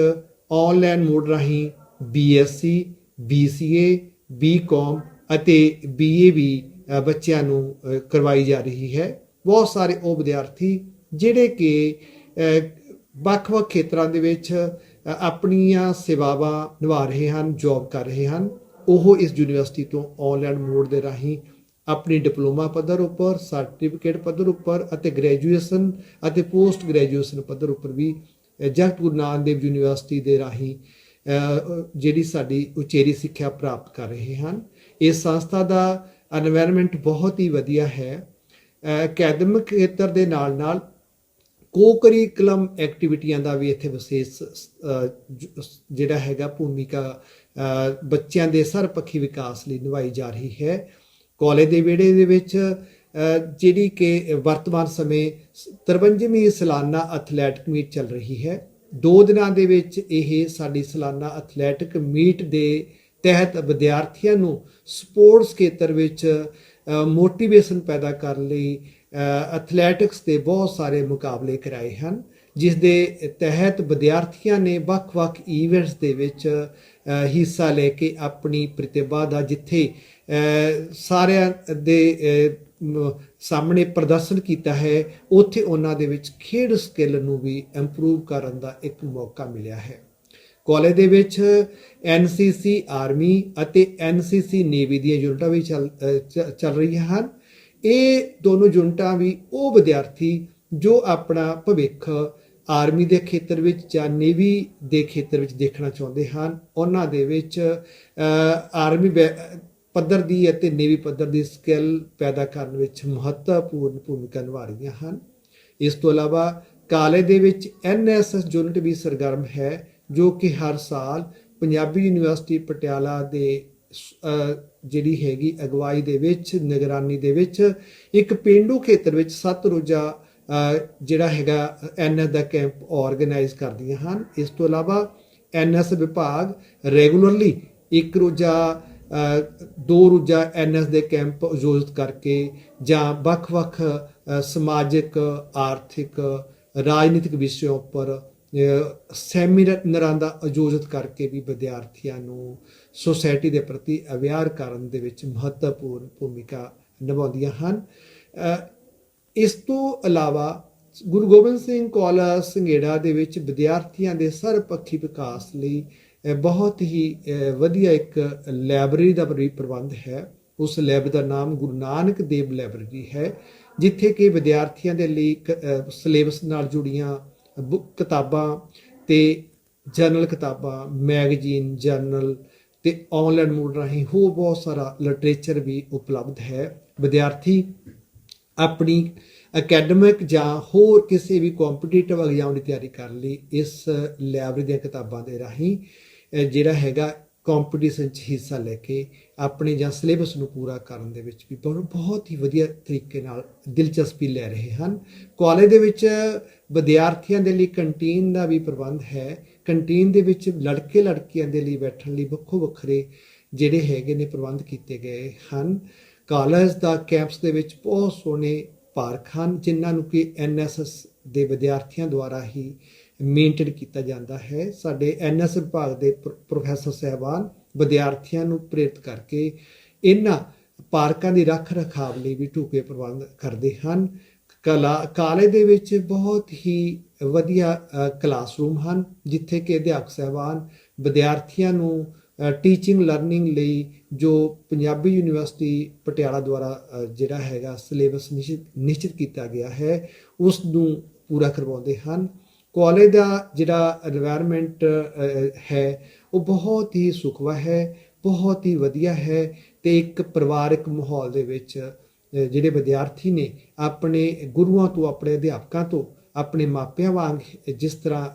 ਆਨਲਾਈਨ ਮੋਡ ਰਾਹੀਂ ਬੀਐਸਸੀ ਬੀਸੀਏ ਬੀਕਾਮ ਅਤੇ ਬੀਏ ਵੀ ਬੱਚਿਆਂ ਨੂੰ ਕਰਵਾਈ ਜਾ ਰਹੀ ਹੈ। ਬਹੁਤ ਸਾਰੇ ਉਹ ਵਿਦਿਆਰਥੀ ਜਿਹੜੇ ਕਿ ਵੱਖ-ਵੱਖ ਖੇਤਰਾਂ ਦੇ ਵਿੱਚ ਆਪਣੀਆਂ ਸੇਵਾਵਾਂ ਨਿਭਾ ਰਹੇ ਹਨ ਜੌਬ ਕਰ ਰਹੇ ਹਨ, ਉਹ ਇਸ ਯੂਨੀਵਰਸਿਟੀ ਤੋਂ ਆਨਲਾਈਨ ਮੋਡ ਦੇ ਰਾਹੀਂ ਆਪਣੀ ਡਿਪਲੋਮਾ ਪੱਧਰ ਉੱਪਰ ਸਰਟੀਫਿਕੇਟ ਪੱਧਰ ਉੱਪਰ ਅਤੇ ਗ੍ਰੈਜੂਏਸ਼ਨ ਅਤੇ ਪੋਸਟ ਗ੍ਰੈਜੂਏਸ਼ਨ ਪੱਧਰ ਉੱਪਰ ਵੀ ਜਗਤ ਗੁਰੂ ਨਾਨਕ ਦੇਵ ਯੂਨੀਵਰਸਿਟੀ ਦੇ ਰਾਹੀਂ ਜਿਹੜੀ ਸਾਡੀ ਉਚੇਰੀ ਸਿੱਖਿਆ ਪ੍ਰਾਪਤ ਕਰ ਰਹੇ ਹਨ। ਇਸ ਸੰਸਥਾ ਦਾ এনवायरमेंट ਬਹੁਤ ਹੀ ਵਧੀਆ ਹੈ। ਅਕੈਡਮਿਕ ਖੇਤਰ ਦੇ ਨਾਲ ਨਾਲ ਕੋਕਰਿਕਲਮ ਐਕਟੀਵਿਟੀਆਂ ਦਾ ਵੀ ਇੱਥੇ ਵਿਸ਼ੇਸ਼ ਜਿਹੜਾ ਹੈਗਾ ਭੂਮਿਕਾ ਬੱਚਿਆਂ ਦੇ ਸਰਪੱਖੀ ਵਿਕਾਸ ਲਈ ਨਿਭਾਈ ਜਾ ਰਹੀ ਹੈ। ਕਾਲਜ ਦੇ ਵਿਹੜੇ ਦੇ ਵਿੱਚ ਜਿਹੜੀ ਕਿ ਵਰਤਮਾਨ ਸਮੇਂ 53ਵੀਂ ਸਾਲਾਨਾ ਐਥਲੈਟਿਕ ਮੀਟ ਚੱਲ ਰਹੀ ਹੈ। ਦੋ ਦਿਨਾਂ ਦੇ ਵਿੱਚ ਇਹ ਸਾਡੀ ਸਾਲਾਨਾ ਐਥਲੈਟਿਕ ਮੀਟ ਦੇ ਤਹਿਤ ਵਿਦਿਆਰਥੀਆਂ ਨੂੰ ਸਪੋਰਟਸ ਖੇਤਰ ਵਿੱਚ ਮੋਟੀਵੇਸ਼ਨ ਪੈਦਾ ਕਰਨ ਲਈ ਐਥਲੈਟਿਕਸ ਦੇ ਬਹੁਤ ਸਾਰੇ ਮੁਕਾਬਲੇ ਕਰਾਏ ਹਨ, ਜਿਸ ਦੇ ਤਹਿਤ ਵਿਦਿਆਰਥੀਆਂ ਨੇ ਵੱਖ-ਵੱਖ ਈਵੈਂਟਸ ਦੇ ਵਿੱਚ ਹਿੱਸਾ ਲੈ ਕੇ ਆਪਣੀ ਪ੍ਰਤਿਭਾ ਦਾ ਜਿੱਥੇ ਸਾਰਿਆਂ ਦੇ ਸਾਹਮਣੇ ਪ੍ਰਦਰਸ਼ਨ ਕੀਤਾ ਹੈ, ਉੱਥੇ ਉਹਨਾਂ ਦੇ ਵਿੱਚ ਖੇਡ ਸਕਿੱਲ ਨੂੰ ਵੀ ਇੰਪਰੂਵ ਕਰਨ ਦਾ ਇੱਕ ਮੌਕਾ ਮਿਲਿਆ ਹੈ। ਕਾਲਜ ਦੇ ਵਿੱਚ ਐਨਸੀਸੀ ਆਰਮੀ ਅਤੇ ਐਨਸੀਸੀ ਨੇਵੀ ਦੀਆਂ ਯੂਨਿਟਾਂ ਵੀ ਚੱਲ ਚ- ਚੱਲ ਰਹੀਆਂ ਹਨ। ਇਹ ਦੋਨੋਂ ਯੂਨਿਟਾਂ ਵੀ ਉਹ ਵਿਦਿਆਰਥੀ ਜੋ ਆਪਣਾ ਭਵਿੱਖ ਆਰਮੀ ਦੇ ਖੇਤਰ ਵਿੱਚ ਜਾਂ ਨੇਵੀ ਦੇ ਖੇਤਰ ਵਿੱਚ ਦੇਖਣਾ ਚਾਹੁੰਦੇ ਹਨ। ਉਹਨਾਂ ਦੇ ਵਿੱਚ ਆਰਮੀ ਬੈ- ਪੱਧਰ ਦੀ ਅਤੇ ਨੇਵੀ ਪੱਧਰ ਦੀ ਸਕਿੱਲ ਪੈਦਾ ਕਰਨ ਵਿੱਚ ਮਹੱਤਵਪੂਰਨ ਭੂਮਿਕਾ ਨਿਭਾ ਰਹੀਆਂ ਹਨ। ਇਸ ਤੋਂ ਇਲਾਵਾ ਕਾਲਜ ਦੇ ਵਿੱਚ ਐਨਐਸਐਸ ਯੂਨਿਟ ਵੀ ਸਰਗਰਮ ਹੈ, ਜੋ ਕਿ ਹਰ ਸਾਲ ਪੰਜਾਬੀ ਯੂਨੀਵਰਸਿਟੀ ਪਟਿਆਲਾ ਦੇ ਜਿਹੜੀ ਹੈਗੀ ਅਗਵਾਈ ਦੇ ਵਿੱਚ, ਨਿਗਰਾਨੀ ਦੇ ਵਿੱਚ ਇੱਕ ਪਿੰਡੂ ਖੇਤਰ ਵਿੱਚ ਸੱਤ ਰੋਜ਼ਾ ਜਿਹੜਾ ਹੈਗਾ ਐਨਐਸ ਦਾ ਕੈਂਪ ਆਰਗੇਨਾਈਜ਼ ਕਰਦੀਆਂ ਹਨ। ਇਸ ਤੋਂ ਇਲਾਵਾ ਐਨਐਸ ਵਿਭਾਗ ਰੈਗੂਲਰਲੀ ਇੱਕ ਰੋਜ਼ਾ ਦੋ ਰੋਜ਼ਾ ਐਨਐਸ ਦੇ ਕੈਂਪ ਆਯੋਜਿਤ ਕਰਕੇ ਜਾਂ ਵੱਖ-ਵੱਖ ਸਮਾਜਿਕ ਆਰਥਿਕ ਰਾਜਨੀਤਿਕ ਵਿਸ਼ਿਆਂ ਉੱਪਰ ਅ, ਸੈਮੀਨਾਰਾਂ ਦਾ ਆਯੋਜਿਤ ਕਰਕੇ ਵੀ ਵਿਦਿਆਰਥੀਆਂ ਨੂੰ ਸੋਸਾਇਟੀ ਦੇ ਪ੍ਰਤੀ ਅਵੇਅਰ ਕਰਨ ਦੇ ਵਿੱਚ ਮਹੱਤਵਪੂਰਨ ਭੂਮਿਕਾ ਨਿਭਾਉਂਦੀਆਂ ਹਨ। ਇਸ ਤੋਂ ਇਲਾਵਾ ਗੁਰੂ ਗੋਬਿੰਦ ਸਿੰਘ ਕਾਲਜ ਸੰਘੇੜਾ ਦੇ ਵਿੱਚ ਵਿਦਿਆਰਥੀਆਂ ਦੇ ਸਰਪੱਖੀ ਵਿਕਾਸ ਲਈ ਬਹੁਤ ਹੀ ਵਧੀਆ ਇੱਕ ਲਾਇਬ੍ਰੇਰੀ ਦਾ ਵੀ ਪ੍ਰਬੰਧ ਹੈ। ਉਸ ਲੈਬ ਦਾ ਨਾਮ ਗੁਰੂ ਨਾਨਕ ਦੇਵ ਲਾਇਬ੍ਰੇਰੀ ਹੈ, ਜਿੱਥੇ ਕਿ ਵਿਦਿਆਰਥੀਆਂ ਦੇ ਲਈ ਸਿਲੇਬਸ ਨਾਲ ਜੁੜੀਆਂ ਬੁੱਕ ਕਿਤਾਬਾਂ ਤੇ ਜਰਨਲ ਕਿਤਾਬਾਂ, ਮੈਗਜ਼ੀਨ, ਜਰਨਲ ਤੇ ਆਨਲਾਈਨ ਮੋਡ ਰਾਹੀਂ ਹੋਰ ਬਹੁਤ ਸਾਰਾ ਲਿਟਰੇਚਰ ਵੀ ਉਪਲਬਧ ਹੈ। ਵਿਦਿਆਰਥੀ ਆਪਣੀ ਅਕੈਡਮਿਕ ਜਾਂ ਹੋਰ ਕਿਸੇ ਵੀ ਕੰਪੀਟੀਟਿਵ ਐਗਜ਼ਾਮ ਦੀ ਤਿਆਰੀ ਕਰਨ ਲਈ ਇਸ ਲਾਇਬ੍ਰੇਰੀ ਦੀਆਂ ਕਿਤਾਬਾਂ ਦੇ ਰਾਹੀਂ ਜਿਹੜਾ ਹੈਗਾ ਕੰਪੀਟੀਸ਼ਨ 'ਚ ਹਿੱਸਾ ਲੈ ਕੇ ਆਪਣੇ ਜਾਂ ਸਿਲੇਬਸ ਨੂੰ ਪੂਰਾ ਕਰਨ ਦੇ ਵਿੱਚ ਵੀ ਬਹੁਤ ਬਹੁਤ ਹੀ ਵਧੀਆ ਤਰੀਕੇ ਨਾਲ ਦਿਲਚਸਪੀ ਲੈ ਰਹੇ ਹਨ। ਕਾਲਜ ਦੇ ਵਿੱਚ ਵਿਦਿਆਰਥੀਆਂ ਦੇ ਲਈ ਕੰਟੀਨ ਦਾ ਵੀ ਪ੍ਰਬੰਧ ਹੈ। ਕੰਟੀਨ ਦੇ ਵਿੱਚ ਲੜਕੇ ਲੜਕੀਆਂ ਦੇ ਲਈ ਬੈਠਣ ਲਈ ਵੱਖੋ ਵੱਖਰੇ ਜਿਹੜੇ ਹੈਗੇ ਨੇ ਪ੍ਰਬੰਧ ਕੀਤੇ ਗਏ ਹਨ। ਕਾਲਜ ਦਾ ਕੈਂਪਸ ਦੇ ਵਿੱਚ ਬਹੁਤ ਸੋਹਣੇ ਪਾਰਕ ਹਨ, ਜਿਨ੍ਹਾਂ ਨੂੰ ਕਿ ਐਨਐਸਐਸ ਦੇ ਵਿਦਿਆਰਥੀਆਂ ਦੁਆਰਾ ਹੀ ਮੇਨਟੇਨ ਕੀਤਾ ਜਾਂਦਾ ਹੈ। ਸਾਡੇ ਐਨਐਸ ਵਿਭਾਗ ਦੇ ਪ੍ਰੋ- ਪ੍ਰੋਫੈਸਰ ਸਹਿਬਾਨ ਵਿਦਿਆਰਥੀਆਂ ਨੂੰ ਪ੍ਰੇਰਿਤ ਕਰਕੇ ਇਹਨਾਂ ਪਾਰਕਾਂ ਦੀ ਰੱਖ ਰਖਾਵ ਲਈ ਵੀ ਢੁਕੇ ਪ੍ਰਬੰਧ ਕਰਦੇ ਹਨ। ਕਲਾ, ਕਾਲਜ ਦੇ ਵਿੱਚ ਬਹੁਤ ਹੀ ਵਧੀਆ ਕਲਾਸਰੂਮ ਹਨ, ਜਿੱਥੇ ਕਿ ਅਧਿਆਪਕ ਸਹਿਬਾਨ ਵਿਦਿਆਰਥੀਆਂ ਨੂੰ ਟੀਚਿੰਗ ਲਰਨਿੰਗ ਲਈ ਜੋ ਪੰਜਾਬੀ ਯੂਨੀਵਰਸਿਟੀ ਪਟਿਆਲਾ ਦੁਆਰਾ ਜਿਹੜਾ ਹੈਗਾ ਸਿਲੇਬਸ ਨਿਸ਼ਚਿਤ ਕੀਤਾ ਗਿਆ ਹੈ, ਉਸ ਨੂੰ ਪੂਰਾ ਕਰਵਾਉਂਦੇ ਹਨ। ਕਾਲਜ ਦਾ ਜਿਹੜਾ এনवायरमेंट ਹੈ, ਉਹ ਬਹੁਤ ਹੀ ਸੁਖਵਾ ਹੈ, ਬਹੁਤ ਹੀ ਵਧੀਆ ਹੈ ਤੇ ਇੱਕ ਪਰਿਵਾਰਕ ਮਾਹੌਲ ਦੇ ਵਿੱਚ ਜਿਹੜੇ ਵਿਦਿਆਰਥੀ ਨੇ ਆਪਣੇ ਗੁਰੂਆਂ ਤੋਂ, ਆਪਣੇ ਅਧਿਆਪਕਾਂ ਤੋਂ ਆਪਣੇ ਮਾਪਿਆਂ ਵਾਂਗ ਜਿਸ ਤਰ੍ਹਾਂ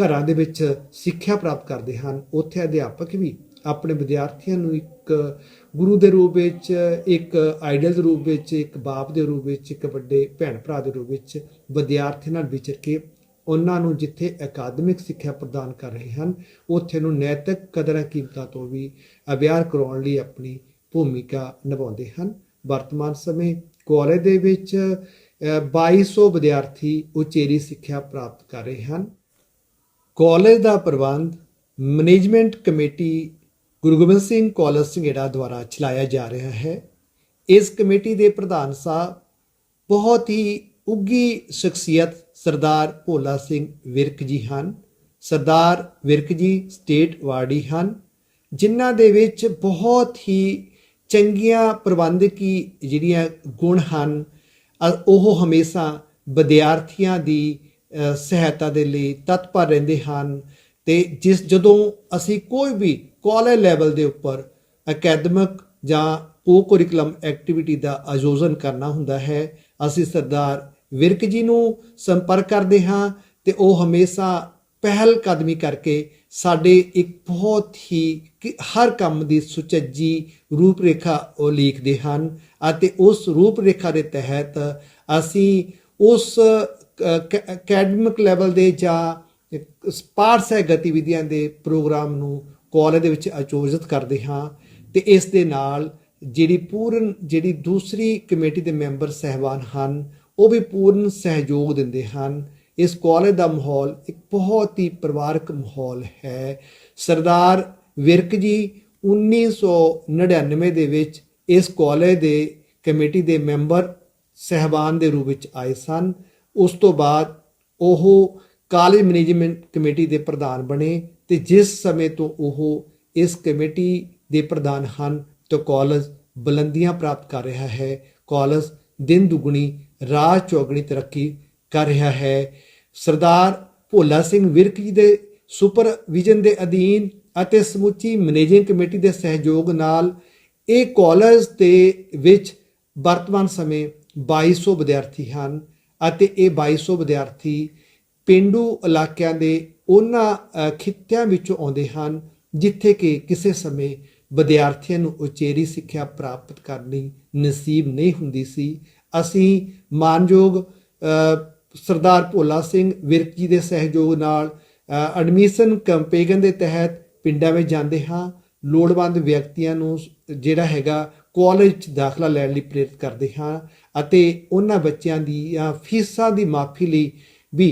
ਘਰਾਂ ਦੇ ਵਿੱਚ ਸਿੱਖਿਆ ਪ੍ਰਾਪਤ ਕਰਦੇ ਹਨ, ਉੱਥੇ ਅਧਿਆਪਕ ਵੀ ਆਪਣੇ ਵਿਦਿਆਰਥੀਆਂ ਨੂੰ ਇੱਕ ਗੁਰੂ ਦੇ ਰੂਪ ਵਿੱਚ, ਇੱਕ ਆਈਡਲ ਦੇ ਰੂਪ ਵਿੱਚ, ਇੱਕ ਬਾਪ ਦੇ ਰੂਪ ਵਿੱਚ, ਇੱਕ ਵੱਡੇ ਭੈਣ ਭਰਾ ਦੇ ਰੂਪ ਵਿੱਚ ਵਿਦਿਆਰਥੀ ਨਾਲ ਵਿਚਰ ਕੇ ਉਹਨਾਂ ਨੂੰ ਜਿੱਥੇ ਅਕਾਦਮਿਕ ਸਿੱਖਿਆ ਪ੍ਰਦਾਨ ਕਰ ਰਹੇ ਹਨ, ਉੱਥੇ ਨੂੰ ਨੈਤਿਕ ਕਦਰਾਂ ਕੀਮਤਾਂ ਤੋਂ ਵੀ ਅਵਿਆਰ ਕਰਾਉਣ ਲਈ ਆਪਣੀ ਭੂਮਿਕਾ ਨਿਭਾਉਂਦੇ ਹਨ। ਵਰਤਮਾਨ ਸਮੇਂ ਕਾਲਜ ਦੇ ਵਿੱਚ 2200 ਵਿਦਿਆਰਥੀ ਉਚੇਰੀ ਸਿੱਖਿਆ ਪ੍ਰਾਪਤ ਕਰ ਰਹੇ ਹਨ। ਕਾਲਜ ਦਾ ਪ੍ਰਬੰਧ management committee Guru Gobind Singh college Sanghera ਦੁਆਰਾ ਚਲਾਇਆ ਜਾ ਰਿਹਾ ਹੈ। ਇਸ ਕਮੇਟੀ ਦੇ ਪ੍ਰਧਾਨ ਸਾਹਿਬ ਬਹੁਤ ਹੀ ਉੱਗੀ ਸ਼ਖਸੀਅਤ ਸਰਦਾਰ ਭੋਲਾ ਸਿੰਘ ਵਿਰਕ ਜੀ ਹਨ। ਸਰਦਾਰ ਵਿਰਕ ਜੀ ਸਟੇਟ ਵਾਰਡੀ ਹਨ, ਜਿਨ੍ਹਾਂ ਦੇ ਵਿੱਚ ਬਹੁਤ ਹੀ ਚੰਗੀਆਂ ਪ੍ਰਬੰਧਕੀ ਜਿਹੜੀਆਂ ਗੁਣ ਹਨ ਉਹ ਹਮੇਸ਼ਾ ਵਿਦਿਆਰਥੀਆਂ ਦੀ ਸਹਾਇਤਾ ਦੇ ਲਈ ਤਤਪਰ ਰਹਿੰਦੇ ਹਨ ਤੇ ਜਿਸ ਜਦੋਂ ਅਸੀਂ ਕੋਈ ਵੀ ਕਾਲਜ ਲੈਵਲ ਦੇ ਉੱਪਰ ਅਕੈਡਮਿਕ ਜਾਂ ਕੋ ਕੁਰਿਕੂਲਮ ਐਕਟੀਵਿਟੀ ਦਾ ਆਯੋਜਨ ਕਰਨਾ ਹੁੰਦਾ ਹੈ, ਅਸੀਂ ਸਰਦਾਰ ਵਿਰਕ ਜੀ ਨੂੰ ਸੰਪਰਕ ਕਰਦੇ ਹਾਂ ਤੇ ਉਹ ਹਮੇਸ਼ਾ ਪਹਿਲ ਕਦਮੀ ਕਰਕੇ ਸਾਡੇ ਇੱਕ ਬਹੁਤ ਹੀ ਕਿ ਹਰ ਕੰਮ ਦੀ ਸੁਚੱਜੀ ਰੂਪਰੇਖਾ ਉਹ ਲਿਖਦੇ ਹਨ ਅਤੇ ਉਸ ਰੂਪਰੇਖਾ ਦੇ ਤਹਿਤ ਅਸੀਂ ਉਸ ਅਕੈਡਮਿਕ ਲੈਵਲ ਦੇ ਜਾਂ ਸਪਾਰਸ ਗਤੀਵਿਧੀਆਂ ਦੇ ਪ੍ਰੋਗਰਾਮ ਨੂੰ ਕਾਲਜ ਦੇ ਵਿੱਚ ਆਯੋਜਿਤ ਕਰਦੇ ਹਾਂ ਤੇ ਇਸ ਦੇ ਨਾਲ ਜਿਹੜੀ ਪੂਰਨ, ਜਿਹੜੀ ਦੂਸਰੀ ਕਮੇਟੀ ਦੇ ਮੈਂਬਰ ਸਹਿਬਾਨ ਹਨ, ਉਹ ਵੀ ਪੂਰਨ ਸਹਿਯੋਗ ਦਿੰਦੇ ਹਨ ਇਸ ਕਾਲਜ ਦਾ ਮਾਹੌਲ ਇੱਕ ਬਹੁਤ ਹੀ ਪਰਿਵਾਰਕ ਮਾਹੌਲ ਹੈ। ਸਰਦਾਰ ਵਿਰਕ ਜੀ 1999 ਦੇ ਵਿੱਚ ਇਸ ਕਾਲਜ ਦੇ ਕਮੇਟੀ ਦੇ ਮੈਂਬਰ ਸਹਿਬਾਨ ਦੇ ਰੂਪ ਵਿੱਚ ਆਏ ਸਨ। ਉਸ ਤੋਂ ਬਾਅਦ ਉਹ ਕਾਲਜ ਮੈਨੇਜਮੈਂਟ ਕਮੇਟੀ ਦੇ ਪ੍ਰਧਾਨ ਬਣੇ ਤੇ ਜਿਸ ਸਮੇਂ ਤੋਂ ਉਹ ਇਸ ਕਮੇਟੀ ਦੇ ਪ੍ਰਧਾਨ ਹਨ ਤਾਂ ਕਾਲਜ ਬੁਲੰਦੀਆਂ ਪ੍ਰਾਪਤ ਕਰ ਰਿਹਾ ਹੈ। ਕਾਲਜ ਦਿਨ ਦੁਗਣੀ ਰਾਤ ਚੌਗਣੀ ਤਰੱਕੀ ਕਰ ਰਿਹਾ ਹੈ। ਸਰਦਾਰ ਭੋਲਾ ਸਿੰਘ ਵਿਰਕ ਜੀ ਦੇ ਸੁਪਰਵਿਜ਼ਨ ਦੇ ਅਧੀਨ ਅਤੇ ਸਮੁੱਚੀ ਮੈਨੇਜਿੰਗ ਕਮੇਟੀ ਦੇ ਸਹਿਯੋਗ ਨਾਲ ਇਹ ਕਾਲਜ ਦੇ ਵਿੱਚ ਵਰਤਮਾਨ ਸਮੇਂ 2200 ਵਿਦਿਆਰਥੀ ਹਨ ਅਤੇ ਇਹ 2200 ਵਿਦਿਆਰਥੀ ਪਿੰਡੂ ਇਲਾਕਿਆਂ ਦੇ ਉਹਨਾਂ ਖਿੱਤਿਆਂ ਵਿੱਚੋਂ ਆਉਂਦੇ ਹਨ, ਜਿੱਥੇ ਕਿ ਕਿਸੇ ਸਮੇਂ ਵਿਦਿਆਰਥੀਆਂ ਨੂੰ ਉਚੇਰੀ ਸਿੱਖਿਆ ਪ੍ਰਾਪਤ ਕਰਨੀ ਨਸੀਬ ਨਹੀਂ ਹੁੰਦੀ ਸੀ। ਅਸੀਂ ਮਾਨਯੋਗ ਸਰਦਾਰ ਭੋਲਾ ਸਿੰਘ ਵਿਰਕ ਜੀ ਦੇ ਸਹਿਯੋਗ ਨਾਲ ਐਡਮਿਸ਼ਨ ਕੈਂਪੇਗਨ ਦੇ ਤਹਿਤ ਪਿੰਡਾਂ ਵਿੱਚ ਜਾਂਦੇ ਹਾਂ। ਲੋੜਵੰਦ ਵਿਅਕਤੀਆਂ ਨੂੰ ਜਿਹੜਾ ਹੈਗਾ ਕਾਲਜ 'ਚ ਦਾਖਲਾ ਲੈਣ ਲਈ ਪ੍ਰੇਰਿਤ ਕਰਦੇ ਹਾਂ ਅਤੇ ਉਹਨਾਂ ਬੱਚਿਆਂ ਦੀਆਂ ਫੀਸਾਂ ਦੀ ਮਾਫੀ ਲਈ ਵੀ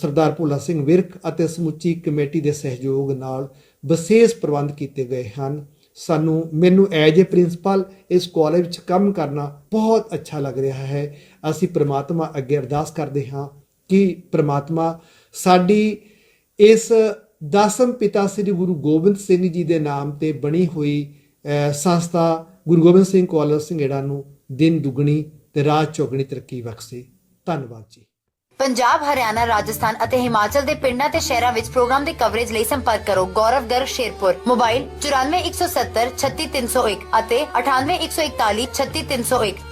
ਸਰਦਾਰ ਭੋਲਾ ਸਿੰਘ ਵਿਰਕ ਅਤੇ ਸਮੁੱਚੀ ਕਮੇਟੀ ਦੇ ਸਹਿਯੋਗ ਨਾਲ ਵਿਸ਼ੇਸ਼ ਪ੍ਰਬੰਧ ਕੀਤੇ ਗਏ ਹਨ। ਸਾਨੂੰ, ਮੈਨੂੰ ਐਜ ਏ ਪ੍ਰਿੰਸੀਪਲ ਇਸ ਕਾਲਜ ਵਿੱਚ ਕੰਮ ਕਰਨਾ ਬਹੁਤ ਅੱਛਾ ਲੱਗ ਰਿਹਾ ਹੈ। ਅਸੀਂ ਪ੍ਰਮਾਤਮਾ ਅੱਗੇ ਅਰਦਾਸ ਕਰਦੇ ਹਾਂ ਕਿ ਪ੍ਰਮਾਤਮਾ ਸਾਡੀ ਇਸ ਦਸਮ ਪਿਤਾ ਸ੍ਰੀ ਗੁਰੂ ਗੋਬਿੰਦ ਸਿੰਘ ਜੀ ਦੇ ਨਾਮ ਤੇ ਬਣੀ ਹੋਈ ਸੰਸਥਾ ਗੁਰੂ ਗੋਬਿੰਦ ਸਿੰਘ ਕਾਲਜ ਸੰਘੇੜਾ ਨੂੰ ਦਿਨ ਦੁਗਣੀ ਤੇ ਰਾਜ ਚੌਗਣੀ ਤਰੱਕੀ ਬਖਸ਼ੇ। ਧੰਨਵਾਦ ਜੀ। ਪੰਜਾਬ, ਹਰਿਆਣਾ, ਰਾਜਸਥਾਨ ਅਤੇ ਹਿਮਾਚਲ ਦੇ ਪਿੰਡਾਂ ਤੇ ਸ਼ਹਿਰਾਂ ਵਿੱਚ ਪ੍ਰੋਗਰਾਮ ਦੀ ਕਵਰੇਜ ਲਈ ਸੰਪਰਕ ਕਰੋ। ਗੌਰਵ ਗਰ ਸ਼ੇਰਪੁਰ। ਮੋਬਾਈਲ 9417 36301 ਅਤੇ 98141 36301